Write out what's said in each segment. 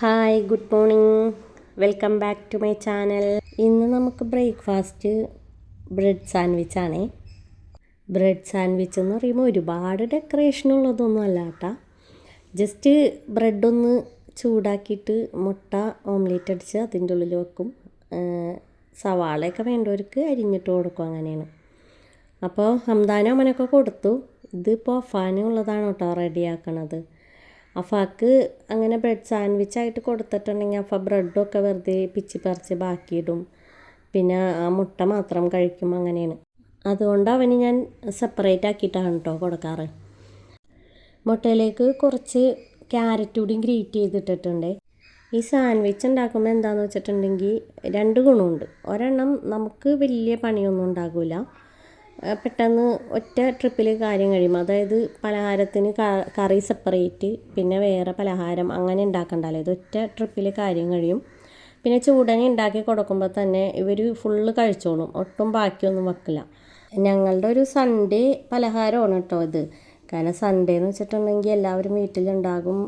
Hi good morning. Welcome back to my channel. ഇന്ന് നമുക്ക് breakfast bread sandwich ആണേ bread sandwich എന്ന് പറയുമ്പോൾ ഒരുപാട് ഡെക്കറേഷൻ ഉള്ളതൊന്നും അല്ല കേട്ടാ. ജസ്റ്റ് ബ്രെഡൊന്ന് ചൂടാക്കിയിട്ട് മുട്ട ഓംലേറ്റ് അടിച്ച് അതിന്റെ ഉള്ളിൽ വെക്കും. സവാളയൊക്കെ വേണ്ടവർക്ക് അരിഞ്ഞിട്ട് കൊടുക്കും അങ്ങനെയാണ്. അപ്പോൾ ഹംദാനോ അമ്മനൊക്കെ കൊടുത്തു. ഇതിപ്പോൾ ഫാനുള്ളതാണ് കേട്ടോ റെഡിയാക്കണത്. അഫാക്ക് അങ്ങനെ ബ്രെഡ് സാൻഡ്വിച്ച് ആയിട്ട് കൊടുത്തിട്ടുണ്ടെങ്കിൽ അഫ ബ്രെഡൊക്കെ വെറുതെ പിച്ചി പറിച്ച് ബാക്കിയിടും. പിന്നെ ആ മുട്ട മാത്രം കഴിക്കും അങ്ങനെയാണ്. അതുകൊണ്ട് അവന് ഞാൻ സെപ്പറേറ്റ് ആക്കിയിട്ടാണ് കേട്ടോ കൊടുക്കാറ്. മുട്ടയിലേക്ക് കുറച്ച് ക്യാരറ്റ് കൂടി ഗ്രേറ്റ് ചെയ്തിട്ടിട്ടുണ്ട്. ഈ സാൻഡ്വിച്ച് ഉണ്ടാക്കുമ്പോൾ എന്താണെന്ന് വെച്ചിട്ടുണ്ടെങ്കിൽ രണ്ട് ഗുണമുണ്ട്. ഒരെണ്ണം നമുക്ക് വലിയ പണിയൊന്നും ഉണ്ടാകില്ല പെട്ടെന്ന് ഒറ്റ ട്രിപ്പിൽ കാര്യം കഴിയും അതായത് പലഹാരത്തിന് കറി സെപ്പറേറ്റ് പിന്നെ വേറെ പലഹാരം അങ്ങനെ ഉണ്ടാക്കണ്ടല്ലോ ഇത് ഒറ്റ ട്രിപ്പിൽ കാര്യം കഴിയും. പിന്നെ ചൂടനെ ഉണ്ടാക്കി കൊടുക്കുമ്പോൾ തന്നെ ഇവർ ഫുള്ള് കഴിച്ചോളും. ഒട്ടും ബാക്കിയൊന്നും വെക്കില്ല. ഞങ്ങളുടെ ഒരു സൺഡേ പലഹാരമാണ് കേട്ടോ ഇത്. കാരണം സൺഡേ എന്ന് വെച്ചിട്ടുണ്ടെങ്കിൽ എല്ലാവരും വീട്ടിലുണ്ടാകും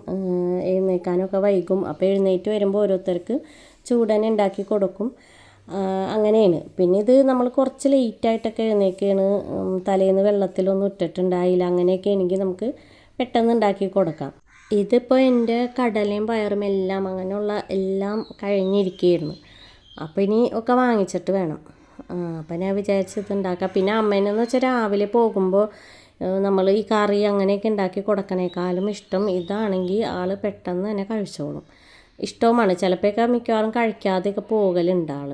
എഴുന്നേൽക്കാനൊക്കെ വൈകും. അപ്പോൾ എഴുന്നേറ്റ് വരുമ്പോൾ ഓരോരുത്തർക്ക് ചൂടനെ ഉണ്ടാക്കി കൊടുക്കും. അങ്ങനെയാണ്. പിന്നെ ഇത് നമ്മൾ കുറച്ച് ലേറ്റായിട്ടൊക്കെ എഴുന്നേൽക്കുകയാണ് തലേന്ന് വെള്ളത്തിലൊന്നും ഇട്ടിട്ടുണ്ടായില്ല. അങ്ങനെയൊക്കെ ആണെങ്കിൽ നമുക്ക് പെട്ടെന്ന് ഉണ്ടാക്കി കൊടുക്കാം. ഇതിപ്പോൾ എന്റെ കടലയും പയറും എല്ലാം അങ്ങനെയുള്ള എല്ലാം കഴിഞ്ഞിരിക്കുകയായിരുന്നു. അപ്പോൾ ഇനി ഒക്കെ വാങ്ങിച്ചിട്ട് വേണം. അപ്പം ഞാൻ വിചാരിച്ചത് ഉണ്ടാക്കാം പിന്നെ അമ്മേനെന്ന് വെച്ചാൽ രാവിലെ പോകുമ്പോൾ നമ്മൾ ഈ കറി അങ്ങനെയൊക്കെ ഉണ്ടാക്കി കൊടുക്കണേക്കാളും ഇഷ്ടം ഇതാണെങ്കിൽ ആൾ പെട്ടെന്ന് തന്നെ കഴിച്ചോളും. ഇഷ്ടവുമാണ്. ചിലപ്പോഴൊക്കെ മിക്കവാറും കഴിക്കാതെയൊക്കെ പോകലുണ്ട് ആൾ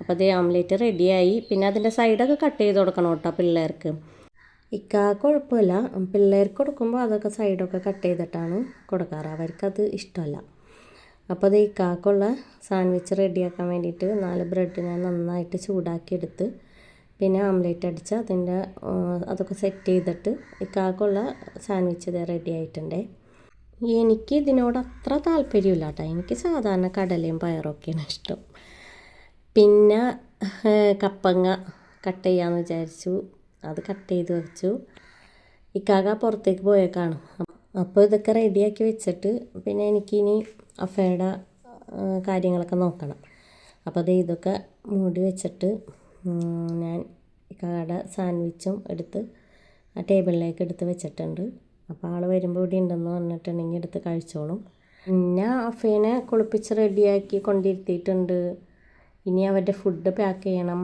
അപ്പോൾ അതേ ഓംലേറ്റ് റെഡിയായി പിന്നെ അതിന്റെ സൈഡൊക്കെ കട്ട് ചെയ്ത് കൊടുക്കണം കേട്ടോ പിള്ളേർക്ക്. ഇക്ക കുഴപ്പമില്ല. പിള്ളേർക്ക് കൊടുക്കുമ്പോൾ അതൊക്കെ സൈഡൊക്കെ കട്ട് ചെയ്തിട്ടാണ് കൊടുക്കാറ്. അവർക്കത് ഇഷ്ടമല്ല. അപ്പോൾ അത് ഇക്കാക്കുള്ള സാൻഡ്വിച്ച് റെഡിയാക്കാൻ വേണ്ടിയിട്ട് നാല് ബ്രെഡ് ഞാൻ നന്നായിട്ട് ചൂടാക്കിയെടുത്ത് പിന്നെ ഓംലേറ്റ് അടിച്ച് അതിന്റെ അതൊക്കെ സെറ്റ് ചെയ്തിട്ട് ഇക്കാക്കുള്ള സാൻഡ്വിച്ച് ഇത് റെഡി ആയിട്ടുണ്ടേ. എനിക്ക് ഇതിനോട് അത്ര താല്പര്യമില്ല കേട്ടോ. എനിക്ക് സാധാരണ കടലയും പയറൊക്കെയാണ് ഇഷ്ടം. പിന്നെ കപ്പങ്ങ കട്ട് ചെയ്യാമെന്ന് വിചാരിച്ചു. അത് കട്ട് ചെയ്ത് വെച്ചു. ഇക്കാക പുറത്തേക്ക് പോയേക്കാണ്. അപ്പോൾ ഇതൊക്കെ റെഡിയാക്കി വെച്ചിട്ട് പിന്നെ എനിക്കിനി അഫയുടെ കാര്യങ്ങളൊക്കെ നോക്കണം. അപ്പോൾ അത് ഇതൊക്കെ മൂടി വെച്ചിട്ട് ഞാൻ ഇക്കാടെ സാൻഡ്വിച്ചും എടുത്ത് ആ ടേബിളിലേക്ക് എടുത്ത് വെച്ചിട്ടുണ്ട്. അപ്പോൾ ആൾ വരുമ്പോൾ ഇവിടെ ഉണ്ടെന്ന് പറഞ്ഞിട്ടുണ്ടെങ്കിൽ എടുത്ത് കഴിച്ചോളും. പിന്നെ അഫേനെ കുളിപ്പിച്ച് റെഡിയാക്കി കൊണ്ടിരുത്തിയിട്ടുണ്ട്. ഇനി അവരുടെ ഫുഡ് പാക്ക് ചെയ്യണം.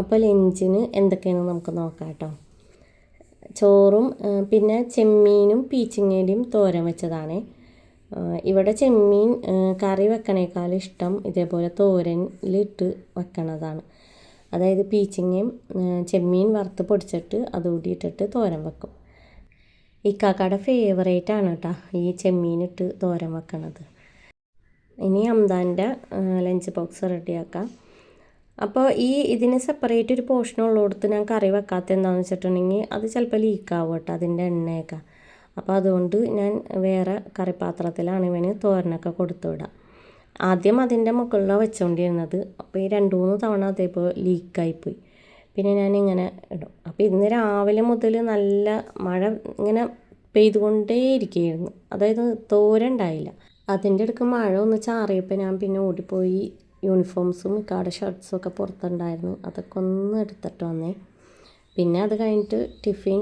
അപ്പോൾ ലഞ്ചിന് എന്തൊക്കെയാണെന്ന് നമുക്ക് നോക്കാം കേട്ടോ. ചോറും പിന്നെ ചെമ്മീനും പീച്ചിങ്ങേടിയും തോരൻ വെച്ചതാണ്. ഇവിടെ ചെമ്മീൻ കറി വെക്കണേക്കാൾ ഇഷ്ടം ഇതേപോലെ തോരനിലിട്ട് വെക്കണതാണ്. അതായത് പീച്ചിങ്ങയും ചെമ്മീൻ വറുത്ത് പൊടിച്ചിട്ട് അതുകൂടി തോരൻ വെക്കും. ഇക്കാക്കയുടെ ഫേവറേറ്റ് ആണ് കേട്ടോ ഈ ചെമ്മീനിട്ട് തോരൻ വെക്കണത്. ഇനി അംദാന്റെ ലഞ്ച് ബോക്സ് റെഡിയാക്കാം. അപ്പോൾ ഈ ഇതിന് സെപ്പറേറ്റ് ഒരു പോർഷൻ ഉള്ളിടത്ത് ഞാൻ കറി വെക്കാത്ത എന്താണെന്ന് വെച്ചിട്ടുണ്ടെങ്കിൽ അത് ചിലപ്പോൾ ലീക്കാവും കേട്ടോ അതിന്റെ എണ്ണയൊക്കെ. അപ്പോൾ അതുകൊണ്ട് ഞാൻ വേറെ കറിപ്പാത്രത്തിലാണ് ഇവന് തോരനൊക്കെ കൊടുത്തു വിടാം. ആദ്യം അതിന്റെ മുകളിലാണ് വെച്ചുകൊണ്ടിരുന്നത് അപ്പോൾ ഈ രണ്ട് മൂന്ന് തവണ അതേപോലെ ലീക്കായിപ്പോയി പിന്നെ ഞാൻ ഇങ്ങനെ ഇടും. അപ്പോൾ ഇന്ന് രാവിലെ മുതൽ നല്ല മഴ ഇങ്ങനെ പെയ്തുകൊണ്ടേ ഇരിക്കുകയായിരുന്നു അതായത് തോരണ്ടായില്ല അതിന്റെ അടുക്ക് മഴ ഒന്ന് ചാറിയപ്പോൾ ഞാൻ പിന്നെ ഓടിപ്പോയി യൂണിഫോംസും ഇക്കാടെ ഷർട്ട്സും ഒക്കെ പുറത്തുണ്ടായിരുന്നു. അതൊക്കെ ഒന്ന് എടുത്തിട്ട് വന്നേ. പിന്നെ അത് കഴിഞ്ഞിട്ട് ടിഫിൻ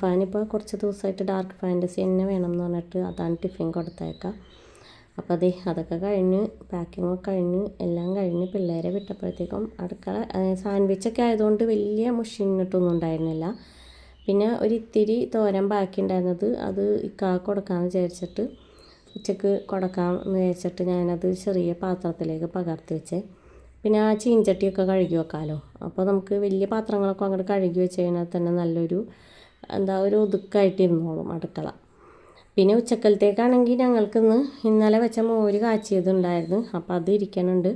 ഫാനിപ്പോൾ കുറച്ച് ദിവസമായിട്ട് ഡാർക്ക് ഫാന്റസി തന്നെ വേണം എന്ന് പറഞ്ഞിട്ട് അതാണ് ടിഫിൻ കൊടുത്തേക്കാം. അപ്പോൾ അതെ അതൊക്കെ കഴിഞ്ഞ് പാക്കിങ്ങൊക്കെ കഴിഞ്ഞ് എല്ലാം കഴിഞ്ഞ് പിള്ളേരെ വിട്ടപ്പോഴത്തേക്കും അടുക്കള സാൻഡ്വിച്ചൊക്കെ ആയതുകൊണ്ട് വലിയ മുഷിന്നിട്ടൊന്നും ഉണ്ടായിരുന്നില്ല. പിന്നെ ഒരു ഇത്തിരി തോരൻ ബാക്കി ഉണ്ടായിരുന്നത് അത് ഇക്കാ കൊടുക്കാമെന്ന് വിചാരിച്ചിട്ട് ഉച്ചയ്ക്ക് കൊടുക്കാം എന്ന് വിചാരിച്ചിട്ട് ഞാനത് ചെറിയ പാത്രത്തിലേക്ക് പകർത്തി വെച്ച്. പിന്നെ ആ ചീഞ്ചട്ടിയൊക്കെ കഴുകി വെക്കാമല്ലോ അപ്പോൾ നമുക്ക് വലിയ പാത്രങ്ങളൊക്കെ അങ്ങോട്ട് കഴുകി വെച്ച് കഴിഞ്ഞാൽ തന്നെ നല്ലൊരു എന്താ ഒരു ഒതുക്കായിട്ട് ഇരുന്നോളും അടുക്കള. പിന്നെ ഉച്ചക്കലത്തേക്കാണെങ്കിൽ ഞങ്ങൾക്കിന്ന് ഇന്നലെ വെച്ച മോര് കാച്ചിയതുണ്ടായിരുന്നു. അപ്പോൾ അത് ഇരിക്കണുണ്ട്.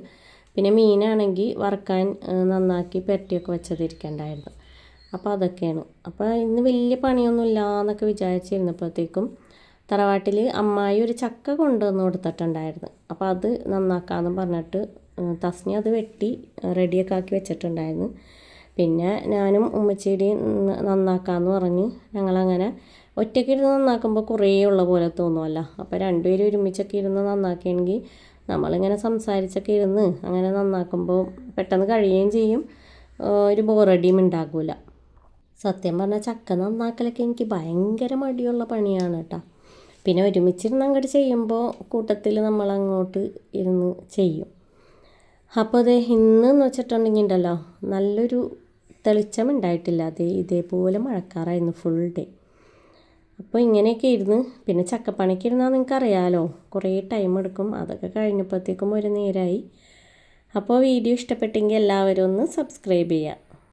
പിന്നെ മീനാണെങ്കിൽ വറുക്കാൻ നന്നാക്കി പെരട്ടിയൊക്കെ വെച്ചത് ഇരിക്കണ്ടായിരുന്നു. അപ്പോൾ അതൊക്കെയാണ്. അപ്പോൾ ഇന്ന് വലിയ പണിയൊന്നും ഇല്ല എന്നൊക്കെ വിചാരിച്ചിരുന്നപ്പോഴത്തേക്കും തറവാട്ടിൽ അമ്മായി ഒരു ചക്ക കൊണ്ടുവന്ന് കൊടുത്തിട്ടുണ്ടായിരുന്നു. അപ്പോൾ അത് നന്നാക്കാമെന്ന് പറഞ്ഞിട്ട് തസ്നി അത് വെട്ടി റെഡിയൊക്കെ ആക്കി വെച്ചിട്ടുണ്ടായിരുന്നു. പിന്നെ ഞാനും ഉമ്മച്ചേടിയും നന്നാക്കാമെന്ന് പറഞ്ഞ് ഞങ്ങളങ്ങനെ ഒറ്റയ്ക്ക് ഇരുന്ന് നന്നാക്കുമ്പോൾ കുറേ ഉള്ള പോലെ തോന്നുമല്ലോ അപ്പോൾ രണ്ടുപേരും ഒരുമിച്ചൊക്കെ ഇരുന്ന് നന്നാക്കിയെങ്കിൽ നമ്മളിങ്ങനെ സംസാരിച്ചൊക്കെ ഇരുന്ന് അങ്ങനെ നന്നാക്കുമ്പോൾ പെട്ടെന്ന് കഴിയുകയും ചെയ്യും. ഒരു ബോറടിയും ഉണ്ടാകില്ല സത്യം പറഞ്ഞാൽ ചക്ക നന്നാക്കലൊക്കെ എനിക്ക് ഭയങ്കര മടിയുള്ള പണിയാണ് കേട്ടോ പിന്നെ ഒരുമിച്ചിരുന്ന് അങ്ങോട്ട് ചെയ്യുമ്പോൾ കൂട്ടത്തിൽ നമ്മൾ അങ്ങോട്ട് ഇരുന്ന് ചെയ്യും. അപ്പോൾ അത് ഇന്ന് എന്ന് വെച്ചിട്ടുണ്ടെങ്കിൽ ഉണ്ടല്ലോ നല്ലൊരു തെളിച്ചം ഉണ്ടായിട്ടില്ല അതേ ഇതേപോലെ മഴക്കാറായിരുന്നു ഫുൾ ഡേ അപ്പോൾ ഇങ്ങനെയൊക്കെ ഇരുന്ന് പിന്നെ ചക്കപ്പണിക്ക് ഇരുന്നാൽ നിങ്ങൾക്ക് അറിയാമല്ലോ കുറേ ടൈം എടുക്കും. അതൊക്കെ കഴിഞ്ഞപ്പോഴത്തേക്കും ഒരു നേരമായി അപ്പോൾ വീഡിയോ ഇഷ്ടപ്പെട്ടെങ്കിൽ എല്ലാവരും ഒന്ന് സബ്സ്ക്രൈബ് ചെയ്യുക